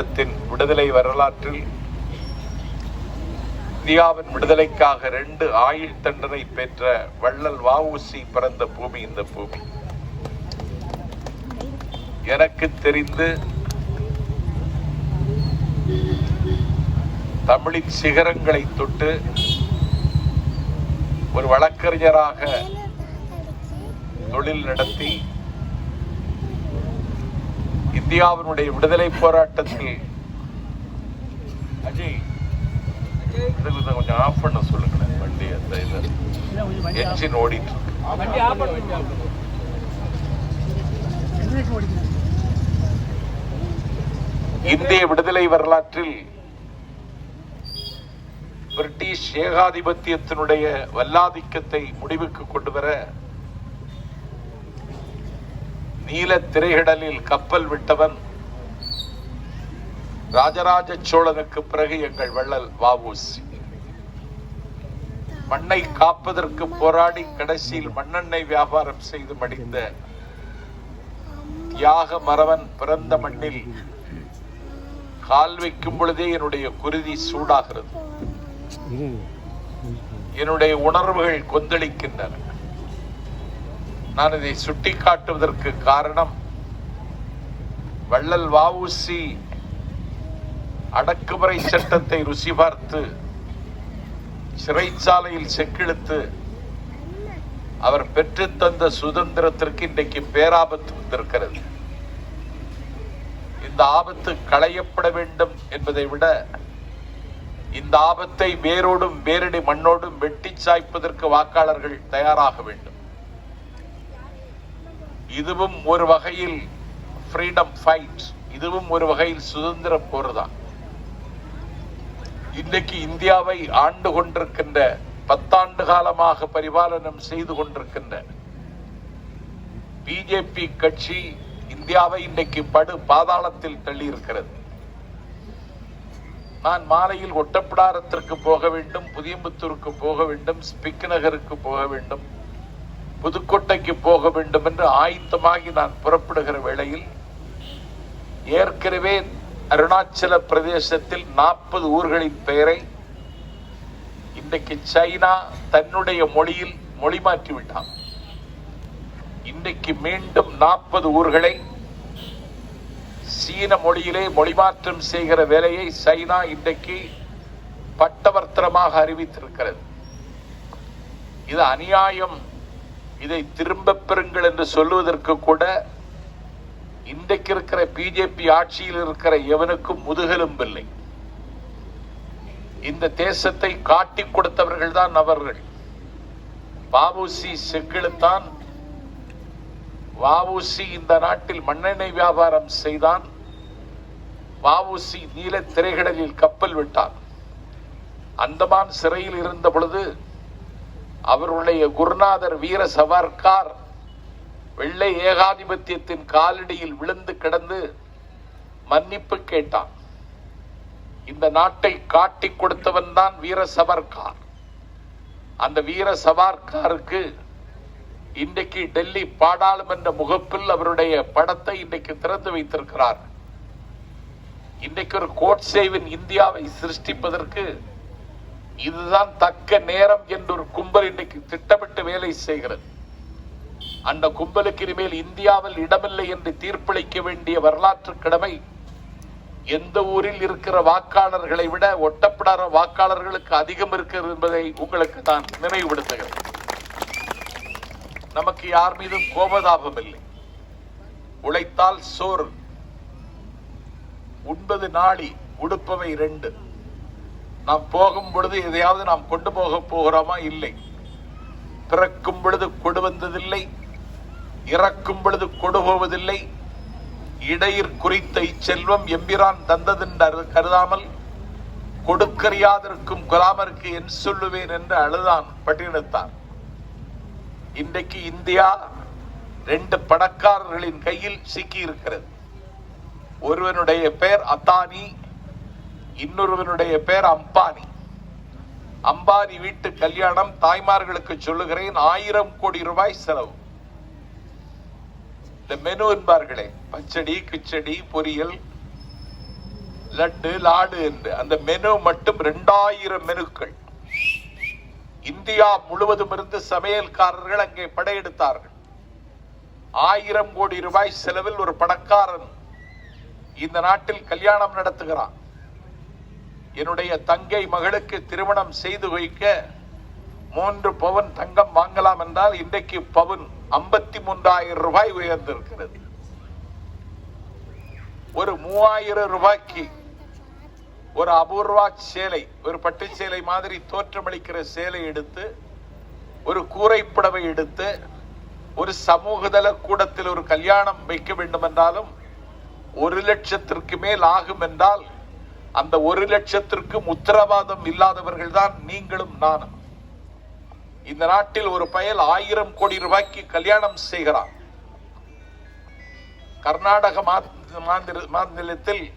தமிழீழத்தின் விடுதலை வரலாற்றில் இந்தியாவின் விடுதலைக்காக ரெண்டு ஆயுள் தண்டனை பெற்ற வள்ளல் வஉசி பிறந்த பூமி இந்த பூமி. எனக்கு தெரிந்து தமிழின் சிகரங்களை தொட்டு ஒரு வழக்கறிஞராக தொழில் நடத்தி இந்தியாவினுடைய விடுதலை போராட்டத்தில். அஜய் கொஞ்சம் ஆஃப் பண்ண சொல்லுங்களேன். வண்டி அந்த இது. என்ஜின் ஓடிட்டு இந்திய விடுதலை வரலாற்றில் பிரிட்டிஷ் ஏகாதிபத்தியத்தினுடைய வல்லாதிக்கத்தை முடிவுக்கு கொண்டு வர நீல திரைகடலில் கப்பல் விட்டவன். ராஜராஜ சோழனுக்கு பிறகு எங்கள் வள்ளல் வஉசி. மண்ணை காப்பதற்கு போராடி கடைசியில் மண்ணெண்ணெய் வியாபாரம் செய்து மடிந்த தியாக மறவன் பிறந்த மண்ணில் கால் வைக்கும் பொழுதே என்னுடைய குருதி சூடாகிறது. என்னுடைய உணர்வுகள் கொந்தளிக்கின்றன. நான் இதை சுட்டிக்காட்டுவதற்கு காரணம் வள்ளல் வாவுசி அடக்குமுறை சட்டத்தை ருசி பார்த்து சிறைச்சாலையில் செக்கிழுத்து அவர் பெற்றுத் தந்த சுதந்திரத்திற்கு இன்றைக்கு பேராபத்து வந்திருக்கிறது. இந்த ஆபத்து களையப்பட வேண்டும் என்பதை விட இந்த ஆபத்தை வேரோடும் வேரடி மண்ணோடும் வெட்டி சாய்ப்பதற்கு வாக்காளர்கள் தயாராக வேண்டும். இதுவும் ஒரு வகையில் ஃப்ரீடம் ஃபைட் இதுவும் ஒரு வகையில் சுதந்திர போர் தான் இன்றைக்கு இந்தியாவை ஆண்டு கொண்டிருக்கின்ற பத்தாண்டு காலமாக பரிபாலனம் செய்து கொண்டிருக்கின்ற பிஜேபி கட்சி இந்தியாவை இன்றைக்கு படு பாதாளத்தில் தள்ளி இருக்கிறது நான் மாலையில் ஒட்டப்பிடாரத்திற்கு போக வேண்டும் புதியம்புத்தூருக்கு போக வேண்டும் ஸ்பிக் நகருக்கு போக வேண்டும். புதுக்கோட்டைக்கு போக வேண்டும் என்று ஆயத்தமாகி நான் புறப்படுகிற வேளையில் ஏற்கனவே அருணாச்சல பிரதேசத்தில் நாற்பது ஊர்களின் பெயரை இன்றைக்கு சைனா தன்னுடைய மொழியில் மொழி மாற்றி விட்டான். இன்றைக்கு மீண்டும் நாற்பது ஊர்களை சீன மொழியிலே மொழிமாற்றம் செய்கிற வேலையை சைனா இன்றைக்கு பட்டவர்த்தனமாக அறிவித்திருக்கிறது. இது அநியாயம். இதை திரும்பப் பெறுங்கள் என்று சொல்லுவதற்கு கூட இன்றைக்கு இருக்கிற பிஜேபி ஆட்சியில் இருக்கிற எவனுக்கும் முதுகெலும்பில்லை இந்த தேசத்தை காட்டி கொடுத்தவர்கள் தான் அவர்கள். பாபுசி செக்கிழுத்தான். வாவுசி இந்த நாட்டில் மண்ணெண்ணெய் வியாபாரம் செய்தான். வாவுசி நீல திரைகடலில் கப்பல் விட்டான். அந்தமான் சிறையில் இருந்த பொழுது அவருடைய குருநாதர் வீர சவர்கார் வெள்ளை ஏகாதிபத்தியத்தின் காலடியில் விழுந்து கிடந்து மன்னிப்பு கேட்டான். இந்த நாட்டை காட்டி கொடுத்தவன் தான் வீர சவர்கார். அந்த வீர சவார்காருக்கு இன்றைக்கு டெல்லி பாடாளுமன்ற முகப்பில் அவருடைய படத்தை இன்றைக்கு திறந்து வைத்திருக்கிறார். இன்றைக்கு ஒரு கோட்சேவின் இந்தியாவை சிருஷ்டிப்பதற்கு இதுதான் தக்க நேரம் என்று ஒரு கும்பல் இன்றைக்கு திட்டமிட்டு வேலை செய்கிறது. அந்த கும்பலுக்கு இனிமேல் இந்தியாவில் இடமில்லை என்று தீர்ப்பளிக்க வேண்டிய வரலாற்று கடமை எந்த ஊரில் இருக்கிற வாக்காளர்களை விட ஒட்டப்படாத வாக்காளர்களுக்கு அதிகம் இருக்கிறது என்பதை உங்களுக்கு தான் நினைவுபடுத்துகிறேன். நமக்கு யார் மீதும் கோபதாபம் இல்லை. உழைத்தால் சோறு உண்பது நாளி உடுப்பவை ரெண்டு. நாம் போகும் பொழுது எதையாவது நாம் கொண்டு போக போகிறோமா? இல்லை. பிறக்கும் பொழுது கொடு வந்ததில்லை. இறக்கும் பொழுது கொடு போவதில்லை. இடையிற் குறித்த இச்செல்வம் எம்பிரான் தந்ததென்று கருதாமல் கொடுக்கறியாதிருக்கும் குலாமருக்கு என் சொல்லுவேன் என்று அழுதான் பட்டியலிட்டார் இன்றைக்கு இந்தியா ரெண்டு பணக்காரர்களின் கையில் சிக்கி இருக்கிறது ஒருவனுடைய பெயர் அத்தானி இன்னொருவனுடைய பெயர் அம்பானி. அம்பானி வீட்டு கல்யாணம் தாய்மார்களுக்கு சொல்லுகிறேன் ஆயிரம் கோடி ரூபாய் செலவு. இந்த மெனு என்பார்களே பச்சடி கிச்சடி பொரியல் லட்டு லாடு என்று. அந்த மெனு மட்டும் ரெண்டாயிரம் மெனுக்கள். இந்தியா முழுவதும் இருந்து சமையல்காரர்கள் அங்கே படையெடுத்தார்கள். ஆயிரம் கோடி ரூபாய் செலவில் ஒரு பணக்காரன் இந்த நாட்டில் கல்யாணம் நடத்துகிறான். என்னுடைய தங்கை மகளுக்கு திருமணம் செய்து வைக்க மூன்று பவுன் தங்கம் வாங்கலாம் என்றால் இன்றைக்கு பவுன் ஐம்பத்தி மூன்றாயிரம் ரூபாய் உயர்ந்திருக்கிறது. ஒரு மூவாயிரம் ரூபாய்க்கு ஒரு அபூர்வா சேலை ஒரு பட்டு சேலை மாதிரி தோற்றமளிக்கிற சேலை எடுத்து ஒரு கூரைப்புடவை எடுத்து ஒரு சமூகதள கூடத்தில் ஒரு கல்யாணம் வைக்க வேண்டும் என்றாலும் ஒரு லட்சத்திற்கு மேல் ஆகும் என்றால் அந்த ஒரு லட்சத்திற்கும் உத்தரவாதம் இல்லாதவர்கள் தான் நீங்களும் நானும். இந்த நாட்டில் ஒரு பயல் ஆயிரம் கோடி ரூபாய்க்கு கல்யாணம் செய்கிறான். கர்நாடக மாநில- மாநில- மாநிலத்தில்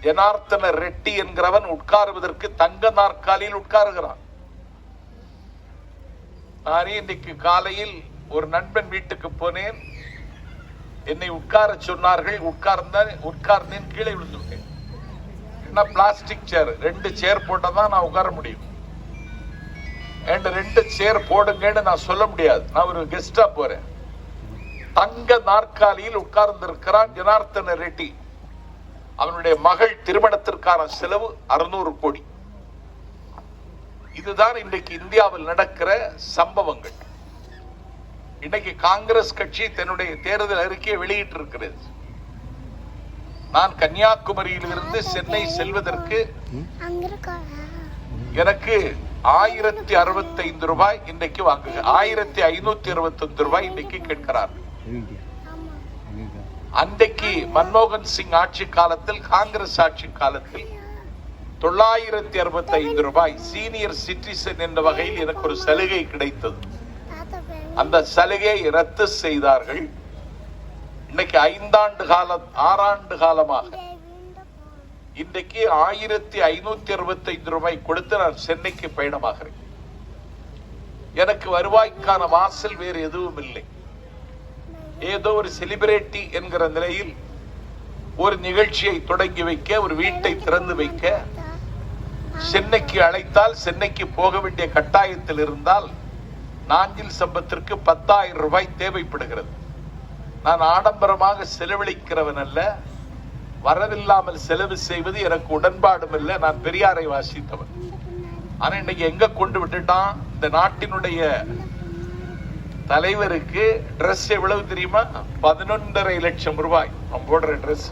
ஜனார்த்தன ரெட்டி என்கிறவன் உட்காருவதற்கு தங்க நாற்காலியில் உட்காருகிறான். நானே இன்னைக்கு காலையில் ஒரு நண்பன் வீட்டுக்கு போனேன். என்னை உட்கார சொன்னார்கள். உட்கார்ந்தேன் உட்கார்ந்தேன். கீழே விழுந்துவிட்டேன். கட்டின பிளாஸ்டிக் சேர் ரெண்டு சேர் போட்டால் தான் நான் உட்கார முடியும். அண்ட் ரெண்டு சேர் போடுங்கன்னு நான் சொல்ல முடியாது. நான் ஒரு கெஸ்டா போறேன். தங்க நாற்காலியில் உட்கார்ந்திருக்கிறான் ஜனார்த்தன ரெட்டி. அவனுடைய மகள் திருமணத்திற்கான செலவு அறுநூறு கோடி. இதுதான் இன்றைக்கு இந்தியாவில் நடக்கிற சம்பவங்கள். இன்னைக்கு காங்கிரஸ் கட்சி தன்னுடைய தேர்தல் அறிக்கையை வெளியிட்டு இருக்கிறது நான் கன்னியாகுமரியிலிருந்து சென்னை செல்வதற்கு எனக்கு ஆயிரத்தி அறுபத்தைந்து ரூபாய் இன்னைக்கு வாங்குக. ஆயிரத்தி ஐநூத்தி அறுபத்தஞ்சு ரூபாய் இன்னைக்கு கேட்கிறார். அன்றைக்கு மன்மோகன் சிங் ஆட்சி காலத்தில் காங்கிரஸ் ஆட்சி காலத்தில் தொள்ளாயிரத்தி அறுபத்தி ஐந்து ரூபாய் சீனியர் சிட்டிசன் என்ற வகையில் எனக்கு ஒரு சலுகை கிடைத்தது. அந்த சலுகையை ரத்து செய்தார்கள். இன்னைக்கு ஐந்தாண்டு காலம் ஆறாண்டு காலமாக. இன்றைக்கு ஆயிரத்தி ஐநூத்தி அறுபத்தி ஐந்து ரூபாய் கொடுத்து நான் சென்னைக்கு பயணமாகிறேன். எனக்கு வருவாய்க்கான வாசல் வேறு எதுவும் இல்லை. ஏதோ ஒரு செலிபிரிட்டி என்கிற நிலையில் ஒரு நிகழ்ச்சியை தொடங்கி வைக்க ஒரு வீட்டை திறந்து வைக்க சென்னைக்கு அழைத்தால் சென்னைக்கு போக வேண்டிய கட்டாயத்தில் இருந்தால் நாஞ்சில் சம்பத்திற்கு பத்தாயிரம் ரூபாய் தேவைப்படுகிறது. நான் ஆடம்பரமாக செலவழிக்கிறவன் அல்ல. வரவில்லாமல் செலவு செய்வது எனக்கு உடன்பாடும் இல்லை. நான் பெரியாரை வாசித்தவன். ஆனா இன்னைக்கு எங்க கொண்டு விட்டுட்டான்? இந்த நாட்டினுடைய தலைவருக்கு Dress எவ்வளவு தெரியுமா? பதினொன்றரை லட்சம் ரூபாய். அவன் போடுற Dress.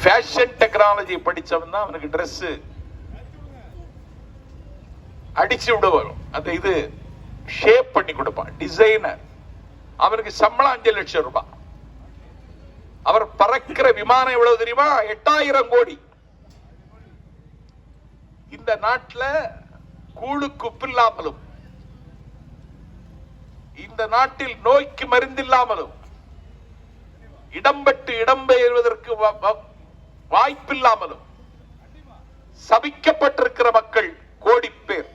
ஃபேஷன் டெக்னாலஜி படிச்சவன் தான் அவனுக்கு Dress. அடிச்சு விட வரும் அந்த இது ஷேப் பண்ணி கொடுப்பான். டிசைனர் அவனுக்கு சம்பளம் அஞ்சு லட்சம் ரூபாய். அவர் பறக்கிற விமானம் எவ்வளவு தெரியுமா? எட்டாயிரம் கோடி. இந்த நாட்டில் கூழு குப்பில்லாமலும் இந்த நாட்டில் நோய்க்கு மருந்தில்லாமலும் இடம்பெற்று இடம்பெயர்வதற்கு வாய்ப்பில்லாமலும் சபிக்கப்பட்டிருக்கிற மக்கள் கோடி பேர்.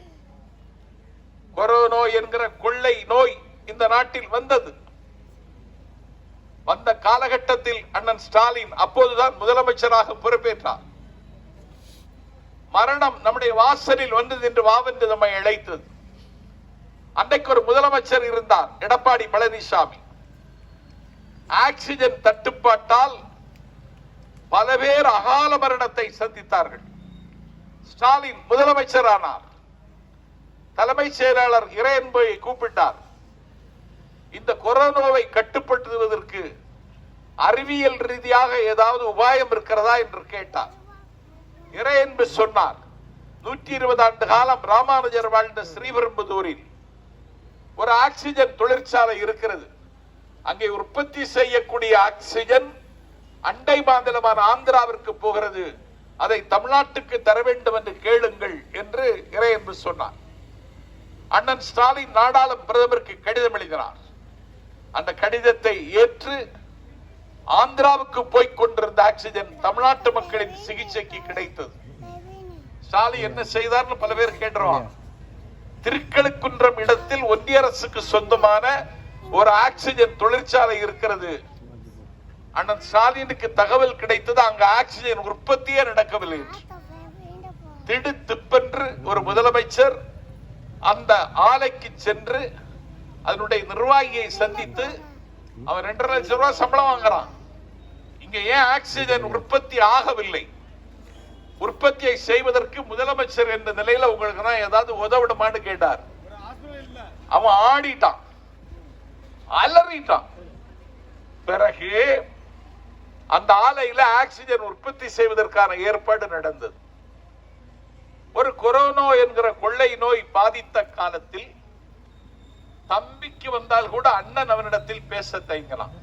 கொரோனா என்கிற கொள்ளை நோய் இந்த நாட்டில் வந்தது. வந்த காலகட்டத்தில் அண்ணன் ஸ்டாலின் அப்போதுதான் முதலமைச்சராக பொறுப்பேற்றார். மரணம் நம்முடைய வாசலில் வந்தது என்று வாவென்று நம்மை அழைத்தது அன்றைக்கு ஒரு முதலமைச்சர் இருந்தார் எடப்பாடி பழனிசாமி. ஆக்சிஜன் தட்டுப்பாட்டால் பல பேர் அகால மரணத்தை சந்தித்தார்கள். ஸ்டாலின் முதலமைச்சரானார். தலைமைச் செயலாளர் இறையன்பை கூப்பிட்டார். இந்த கொரோனாவை கட்டுப்படுத்துவதற்கு அறிவியல் ரீதியாக ஏதாவது உபாயம் இருக்கிறதா என்று கேட்டார். இறையன்பு சொன்னார் நூற்றி இருபது ஆண்டு காலம் ராமானுஜர் வாழ்ந்த ஸ்ரீபெரும்புதூரில் ஒரு ஆக்சிஜன் தொழிற்சாலை இருக்கிறது. அங்கே உற்பத்தி செய்யக்கூடிய ஆக்சிஜன் அண்டை மாநிலமான ஆந்திராவிற்கு போகிறது. அதை தமிழ்நாட்டுக்கு தர வேண்டும் என்று கேளுங்கள் என்று இறையன்பு சொன்னார். அண்ணன் ஸ்டாலின் நாடாளும் பிரதமருக்கு கடிதம் எழுதினார். அந்த கடிதத்தை ஏற்று ஆந்திராவுக்கு போய் கொண்டிருந்த ஆக்சிஜன் தமிழ்நாட்டு மக்களின் சிகிச்சைக்கு கிடைத்தது. ஸ்டாலின் என்ன செய்தார்னு பல பேர் கேட்டுருவாங்க. திருக்கழுக்குன்றம் இடத்தில் ஒன்றிய அரசுக்கு சொந்தமான ஒரு ஆக்சிஜன் தொழிற்சாலை இருக்கிறது. அண்ணன் ஸ்டாலினுக்கு தகவல் கிடைத்தது அங்க ஆக்சிஜன் உற்பத்தியே நடக்கவில்லை என்று. திடு திப்பென்று ஒரு முதலமைச்சர் அந்த ஆலைக்கு சென்று அதனுடைய நிர்வாகியை சந்தித்து அவன் ரெண்டரை லட்சம் ரூபாய் சம்பளம் வாங்குறான். இங்க ஏன் ஆக்சிஜன் உற்பத்தி ஆகவில்லை? உற்பத்தியை செய்வதற்கு முதலமைச்சர் என்ற நிலையில உங்களுக்கு நான் ஏதாவது உதவிடுமான்னு கேட்டார். அவன் ஆடிட்டான். அலறிட்டான். பிறகு அந்த ஆலையில ஆக்சிஜன் உற்பத்தி செய்வதற்கான ஏற்பாடு நடந்தது. ஒரு கொரோனா என்கிற கொள்ளை நோய் பாதித்த காலத்தில் தம்பிக்கு வந்தால் கூட அண்ணன் அவனிடத்தில் பேச தயங்கலாம்.